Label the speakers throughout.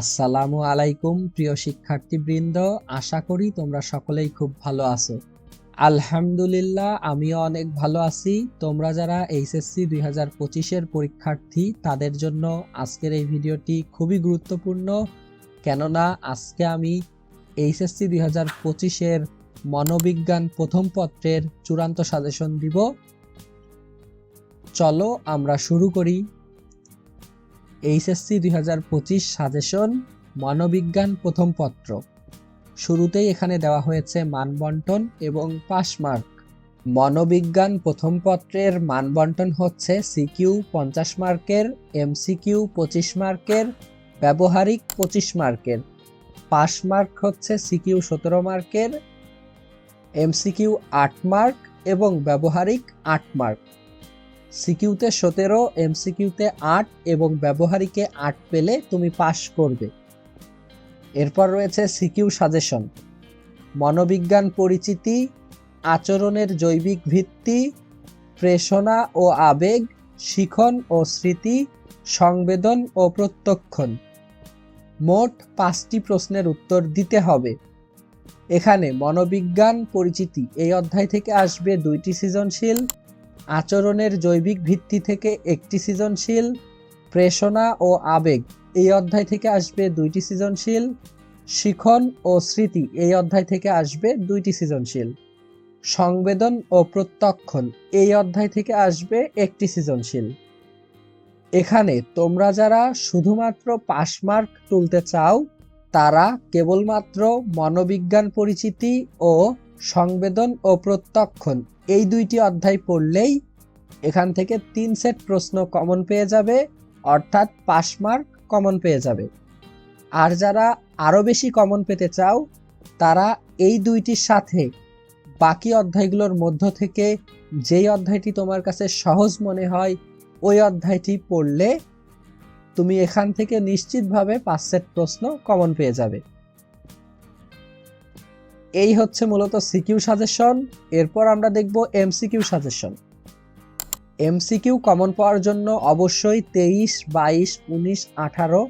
Speaker 1: আসসালামু আলাইকুম, প্রিয় শিক্ষার্থীবৃন্দ। আশা করি তোমরা সকলেই খুব ভালো আছো। আলহামদুলিল্লাহ, আমিও অনেক ভালো আছি। তোমরা যারা এইচএসসি দুই হাজার পঁচিশের পরীক্ষার্থী, তাদের জন্য আজকের এই ভিডিওটি খুবই গুরুত্বপূর্ণ। কেননা, আজকে আমি এইচএসসি দুই হাজার পঁচিশের মনোবিজ্ঞান প্রথম পত্রের চূড়ান্ত সাজেশন দিব। চলো আমরা শুরু করি। এইচএসসি দুই হাজার পঁচিশ সাজেশন, মনোবিজ্ঞান প্রথম পত্র। শুরুতেই এখানে দেওয়া হয়েছে মানবন্টন এবং পাস মার্ক। মনোবিজ্ঞান প্রথম পত্রের মানবন্টন হচ্ছে সিকিউ পঞ্চাশ মার্কের, এমসিকিউ পঁচিশ মার্কের, ব্যবহারিক পঁচিশ মার্কের। পাস মার্ক হচ্ছে সিকিউ সতেরো মার্কের, এমসিকিউ আট মার্ক এবং ব্যবহারিক আট মার্ক। সিকিউতে সতেরো, এমসিকিউতে আট এবং ব্যবহারিকে আট পেলে তুমি পাস করবে। এরপর রয়েছে সিকিউ সাজেশন। মনোবিজ্ঞান পরিচিতি, আচরণের জৈবিক ভিত্তি, প্রেষণা ও আবেগ, শিখন ও স্মৃতি, সংবেদন ও প্রত্যক্ষণ। মোট পাঁচটি প্রশ্নের উত্তর দিতে হবে। এখানে মনোবিজ্ঞান পরিচিতি এই অধ্যায় থেকে আসবে দুইটি সৃজনশীল আচরণের জৈবিক ভিত্তি থেকে একটি সৃজনশীল, প্রেষণা ও আবেগ। এই অধ্যায় থেকে আসবে দুইটি সৃজনশীল, শিখন ও স্মৃতি। এই অধ্যায় থেকে আসবে দুইটি সৃজনশীল, সংবেদন ও প্রত্যক্ষণ। এই অধ্যায় থেকে আসবে একটি সৃজনশীল। এখানে তোমরা যারা শুধুমাত্র পাস মার্ক তুলতে চাও, তারা কেবলমাত্র মনোবিজ্ঞান পরিচিতি ও সংবেদন ও প্রত্যক্ষণ এই দুইটি অধ্যায় পড়লেই এখান থেকে তিন সেট প্রশ্ন কমন পেয়ে যাবে, অর্থাৎ পাস মার্ক কমন পেয়ে যাবে। আর যারা আরও বেশি কমন পেতে চাও, তারা এই দুইটির সাথে বাকি অধ্যায়গুলোর মধ্য থেকে যেই অধ্যায়টি তোমার কাছে সহজ মনে হয়, ওই অধ্যায়টি পড়লে তুমি এখান থেকে নিশ্চিতভাবে পাঁচ সেট প্রশ্ন কমন পেয়ে যাবে। এই হচ্ছে মূলত সিকিউ সাজেশন। এরপর আমরা দেখব এমসিকিউ সাজেশন। এমসিকিউ কমন পাওয়ার জন্য অবশ্যই তেইশ, বাইশ, উনিশ, আঠারো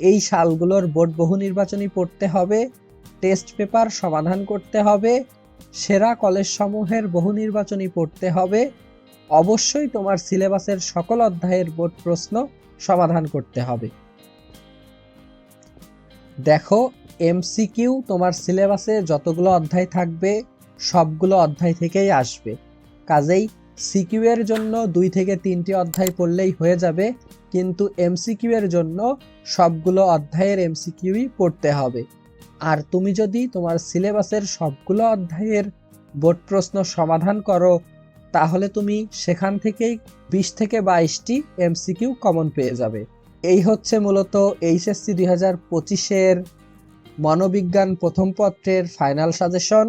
Speaker 1: এই সালগুলোর বোর্ড বহু নির্বাচনী পড়তে হবে। টেস্ট পেপার সমাধান করতে হবে। সেরা কলেজ সমূহের বহু নির্বাচনী পড়তে হবে। অবশ্যই তোমার সিলেবাসের সকল অধ্যায়ের বোর্ড প্রশ্ন সমাধান করতে হবে। দেখো এমসিকিউ তোমার সিলেবাসে যতগুলো অধ্যায় থাকবে, সবগুলো অধ্যায় থেকেই আসবে। কাজেই সিকিউ এর জন্য দুই থেকে তিনটি অধ্যায় পড়লেই হয়ে যাবে, কিন্তু এমসিকিউ এর জন্য সবগুলো অধ্যায়ের এমসিকিউই পড়তে হবে। আর তুমি যদি তোমার সিলেবাসের সবগুলো অধ্যায়ের বোর্ড প্রশ্ন সমাধান করো, তাহলে তুমি সেখান থেকেই বিশ থেকে বাইশটি এমসিকিউ কমন পেয়ে যাবে। এই হচ্ছে মূলত এইচএসসি দুই হাজার পঁচিশের মনোবিজ্ঞান প্রথম পত্রের ফাইনাল সাজেশন।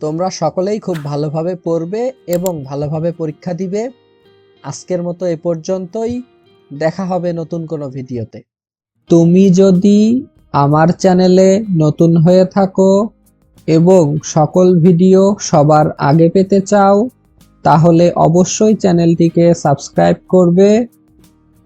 Speaker 1: তোমরা সকলেই খুব ভালোভাবে পড়বে এবং ভালোভাবে পরীক্ষা দিবে। আজকের মতো এ পর্যন্তই। দেখা হবে নতুন কোনো ভিডিওতে। তুমি যদি আমার চ্যানেলে নতুন হয়ে থাকো এবং সকল ভিডিও সবার আগে পেতে চাও, তাহলে অবশ্যই চ্যানেলটিকে সাবস্ক্রাইব করবে।